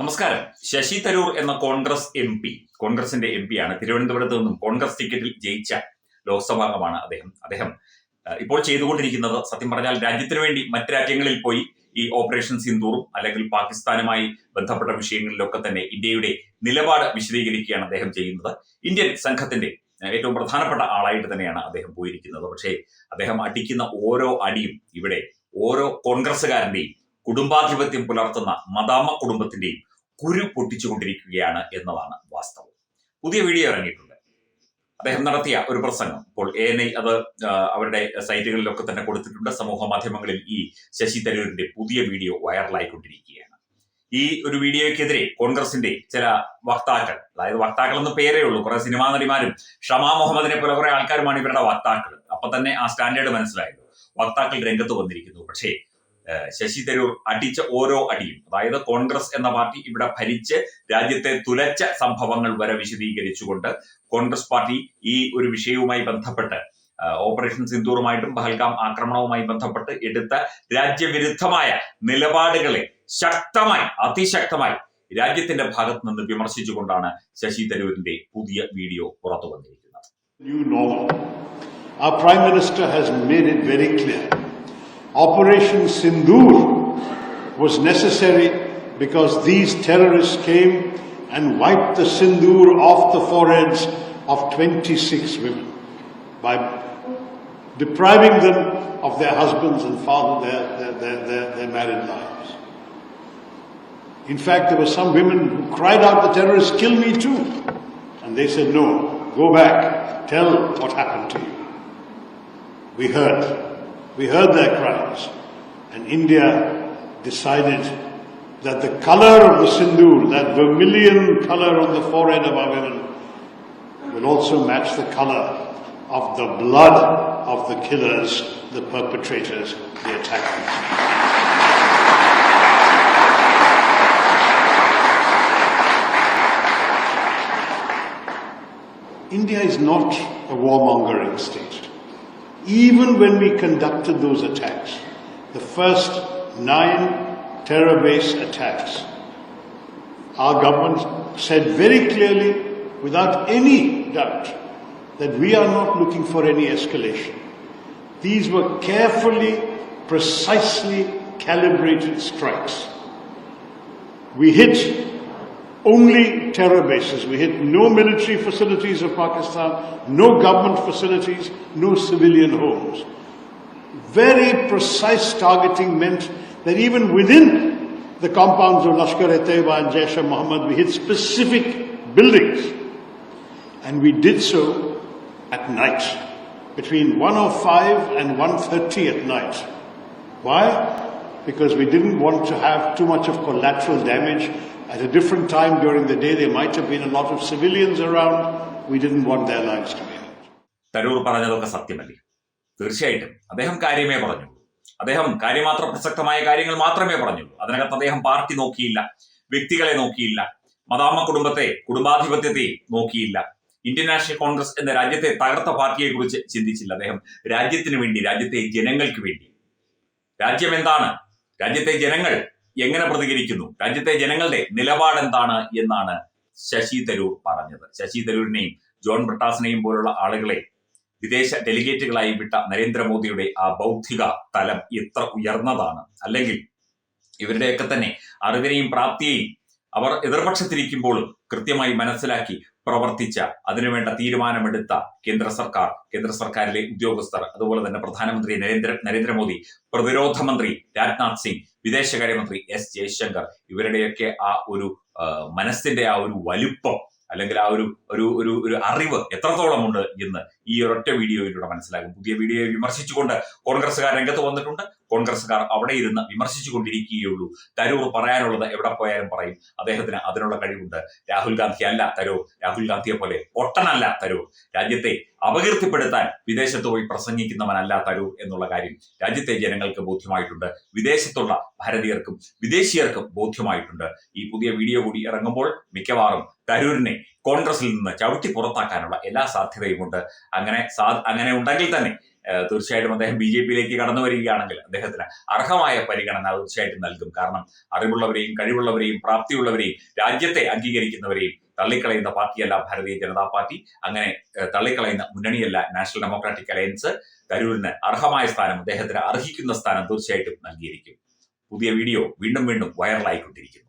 നമസ്കാരം. ശശി തരൂർ എന്ന Congress M P കോൺഗ്രസിന്റെ എം പി ആണ് തിരുവനന്തപുരത്ത് നിന്നും കോൺഗ്രസ് ടിക്കറ്റിൽ ജയിച്ച ലോക്സഭാംഗമാണ് അദ്ദേഹം. അദ്ദേഹം ഇപ്പോൾ ചെയ്തുകൊണ്ടിരിക്കുന്നത് സത്യം പറഞ്ഞാൽ രാജ്യത്തിന് വേണ്ടി മറ്റ് രാജ്യങ്ങളിൽ പോയി ഈ ഓപ്പറേഷൻ സിന്ദൂറും അല്ലെങ്കിൽ പാകിസ്ഥാനുമായി ബന്ധപ്പെട്ട വിഷയങ്ങളിലൊക്കെ തന്നെ ഇന്ത്യയുടെ നിലപാട് വിശദീകരിക്കുകയാണ് അദ്ദേഹം ചെയ്യുന്നത്. ഇന്ത്യൻ സംഘത്തിന്റെ ഏറ്റവും പ്രധാനപ്പെട്ട ആളായിട്ട് തന്നെയാണ് അദ്ദേഹം പോയിരിക്കുന്നത്. പക്ഷേ അദ്ദേഹം അടിക്കുന്ന ഓരോ അടിയും ഇവിടെ ഓരോ കോൺഗ്രസ്സുകാരന്റെയും കുടുംബാധിപത്യം പുലർത്തുന്ന മദാമ കുടുംബത്തിന്റെയും കുരു പൊട്ടിച്ചുകൊണ്ടിരിക്കുകയാണ് എന്നതാണ് വാസ്തവം. പുതിയ വീഡിയോ ഇറങ്ങിയിട്ടുണ്ട്. അദ്ദേഹം നടത്തിയ ഒരു പ്രസംഗം. ഇപ്പോൾ എ എൻ ഐ അത് അവരുടെ സൈറ്റുകളിലൊക്കെ തന്നെ കൊടുത്തിട്ടുണ്ട്. സമൂഹ മാധ്യമങ്ങളിൽ ഈ ശശി തരൂരിന്റെ പുതിയ വീഡിയോ വൈറലായിക്കൊണ്ടിരിക്കുകയാണ്. ഈ ഒരു വീഡിയോയ്ക്കെതിരെ കോൺഗ്രസിന്റെ ചില വക്താക്കൾ അതായത് വക്താക്കൾ എന്ന് പേരേ ഉള്ളൂ കുറെ സിനിമാ നടിമാരും ഷമാ മുഹമ്മദിനെ പോലെ കുറെ ആൾക്കാരുമാണ് ഇവരുടെ വക്താക്കൾ. അപ്പൊ തന്നെ ആ സ്റ്റാൻഡേർഡ് മനസ്സിലായല്ലോ. വക്താക്കൾ രംഗത്ത് വന്നിരിക്കുന്നു. പക്ഷേ ശശി തരൂർ അടിച്ച ഓരോ അടിയും അതായത് കോൺഗ്രസ് എന്ന പാർട്ടി ഇവിടെ ഭരിച്ച് രാജ്യത്തെ തുലച്ച സംഭവങ്ങൾ വരെ വിശദീകരിച്ചുകൊണ്ട് കോൺഗ്രസ് പാർട്ടി ഈ ഒരു വിഷയവുമായി ബന്ധപ്പെട്ട് ഓപ്പറേഷൻ സിന്ദൂറുമായിട്ടും പഹൽഗാം ആക്രമണവുമായി ബന്ധപ്പെട്ട് എടുത്ത രാജ്യവിരുദ്ധമായ നിലപാടുകളെ ശക്തമായി അതിശക്തമായി രാജ്യത്തിന്റെ ഭാഗത്ത് നിന്ന് വിമർശിച്ചുകൊണ്ടാണ് ശശി തരൂരിന്റെ പുതിയ വീഡിയോ പുറത്തു വന്നിരിക്കുന്നത്. Our Prime Minister has made it very clear. Operation Sindoor was necessary because these terrorists came and wiped the Sindoor off the foreheads of 26 women by depriving them of their husbands and father, their, their, their, their, their married lives. In fact, there were some women who cried out, the terrorists kill me too. And they said, no, go back, tell what happened to you. We heard. We heard their cries. And India decided that the color of the sindoor, that vermilion color on the forehead of our women, will also match the color of the blood of the killers, the perpetrators, the attackers. India is not a warmongering state. Even when we conducted those attacks, the first nine terror base attacks, our government said very clearly, without any doubt, that we are not looking for any escalation. These were carefully, precisely calibrated strikes. We hit only terror bases. We hit no military facilities of Pakistan, no government facilities, no civilian homes. Very precise targeting meant that even within the compounds of Lashkar-e-Taiba and Jaish-e-Mohammed, we hit specific buildings. And we did so at night, between 1.05 and 1.30 at night. Why? Because we didn't want to have too much of collateral damage. At a different time during the day, there might have been a lot of civilians around. We didn't want their lives to be hurt. Tharoor പറഞ്ഞതൊക്കെ സത്യമല്ലേ? തീർച്ചയായിട്ടും. അദ്ദേഹം കാര്യമേ പറഞ്ഞു അദ്ദേഹം കാര്യമാത്ര പ്രസക്തമായ കാര്യങ്ങൾ മാത്രമേ പറഞ്ഞുള്ളൂ. അതിനകത്ത് അദ്ദേഹം പാർട്ടി നോക്കിയില്ല വ്യക്തികളെ നോക്കിയില്ല മതാമ കുടുംബത്തെ കുടുംബാധിപത്യത്തെ നോക്കിയില്ല. ഇന്ത്യൻ നാഷണൽ കോൺഗ്രസ് എന്ന രാജ്യത്തെ തകർത്ത പാർട്ടിയെ കുറിച്ച് ചിന്തിച്ചില്ല അദ്ദേഹം. രാജ്യത്തിന് വേണ്ടി രാജ്യത്തെ ജനങ്ങൾക്ക് വേണ്ടി. രാജ്യം എന്താണ്? രാജ്യത്തെ ജനങ്ങൾ എങ്ങനെ പ്രതികരിക്കുന്നു? രാജ്യത്തെ ജനങ്ങളുടെ നിലപാട് എന്താണ് എന്നാണ് ശശി തരൂർ പറഞ്ഞത്. ശശി തരൂരിനെയും ജോൺ ബ്രിട്ടാസിനെയും പോലുള്ള ആളുകളെ വിദേശ ഡെലിഗേറ്റുകളായി വിട്ട നരേന്ദ്രമോദിയുടെ ആ ബൗദ്ധിക തലം എത്ര ഉയർന്നതാണ്. അല്ലെങ്കിൽ ഇവരുടെയൊക്കെ തന്നെ അറിവിനെയും പ്രാപ്തിയെയും അവർ എതിർപക്ഷത്തിരിക്കുമ്പോൾ കൃത്യമായി മനസ്സിലാക്കി പ്രവർത്തിച്ച അതിനുവേണ്ട തീരുമാനമെടുത്ത കേന്ദ്ര സർക്കാർ കേന്ദ്ര സർക്കാരിലെ ഉദ്യോഗസ്ഥർ അതുപോലെ തന്നെ പ്രധാനമന്ത്രി നരേന്ദ്ര നരേന്ദ്രമോദി പ്രതിരോധ മന്ത്രി രാജ്നാഥ് സിംഗ് വിദേശകാര്യമന്ത്രി എസ് ജയശങ്കർ ഇവരുടെയൊക്കെ ആ ഒരു മനസ്സിന്റെ ആ ഒരു വലുപ്പം അല്ലെങ്കിൽ ആ ഒരു ഒരു ഒരു ഒരു അറിവ് എത്രത്തോളം ഉണ്ട് എന്ന് ഈ ഒരൊറ്റ വീഡിയോയിലൂടെ മനസ്സിലാകും. പുതിയ വീഡിയോയെ വിമർശിച്ചുകൊണ്ട് കോൺഗ്രസ്സുകാർ രംഗത്ത് വന്നിട്ടുണ്ട്. കോൺഗ്രസ്സുകാർ അവിടെ ഇരുന്ന് വിമർശിച്ചു വിമർശിച്ചുകൊണ്ടിരിക്കുകയുള്ളൂ. തരൂർ പറയാനുള്ളത് എവിടെ പോയാലും പറയും. അദ്ദേഹത്തിന് അതിനുള്ള കഴിവുണ്ട്. രാഹുൽ ഗാന്ധി അല്ല തരൂർ. രാഹുൽ ഗാന്ധിയെ പോലെ ഒട്ടനല്ല തരൂർ. രാജ്യത്തെ അപകീർത്തിപ്പെടുത്താൻ വിദേശത്ത് പോയി പ്രസംഗിക്കുന്നവനല്ല തരൂർ എന്നുള്ള കാര്യം രാജ്യത്തെ ജനങ്ങൾക്ക് ബോധ്യമായിട്ടുണ്ട്. വിദേശത്തുള്ള ഭാരതീയർക്കും വിദേശീയർക്കും ബോധ്യമായിട്ടുണ്ട്. ഈ പുതിയ വീഡിയോ കൂടി ഇറങ്ങുമ്പോൾ മിക്കവാറും തരൂരിനെ കോൺഗ്രസിൽ നിന്ന് ചവിട്ടി പുറത്താക്കാനുള്ള എല്ലാ സാധ്യതയുമുണ്ട്. അങ്ങനെ അങ്ങനെ ഉണ്ടെങ്കിൽ തന്നെ തീർച്ചയായിട്ടും അദ്ദേഹം ബി ജെ പിയിലേക്ക് കടന്നു വരികയാണെങ്കിൽ അദ്ദേഹത്തിന് അർഹമായ പരിഗണന തീർച്ചയായിട്ടും നൽകും. കാരണം അറിവുള്ളവരെയും കഴിവുള്ളവരെയും പ്രാപ്തിയുള്ളവരെയും രാജ്യത്തെ അംഗീകരിക്കുന്നവരെയും തള്ളിക്കളയുന്ന പാർട്ടിയല്ല ഭാരതീയ ജനതാ പാർട്ടി. അങ്ങനെ തള്ളിക്കളയുന്ന മുന്നണിയല്ല നാഷണൽ ഡെമോക്രാറ്റിക് അലയൻസ്. തരൂരിന് അർഹമായ സ്ഥാനം അദ്ദേഹത്തിന് അർഹിക്കുന്ന സ്ഥാനം തീർച്ചയായിട്ടും നൽകിയിരിക്കും. പുതിയ വീഡിയോ വീണ്ടും വീണ്ടും വൈറലായിക്കൊണ്ടിരിക്കുന്നു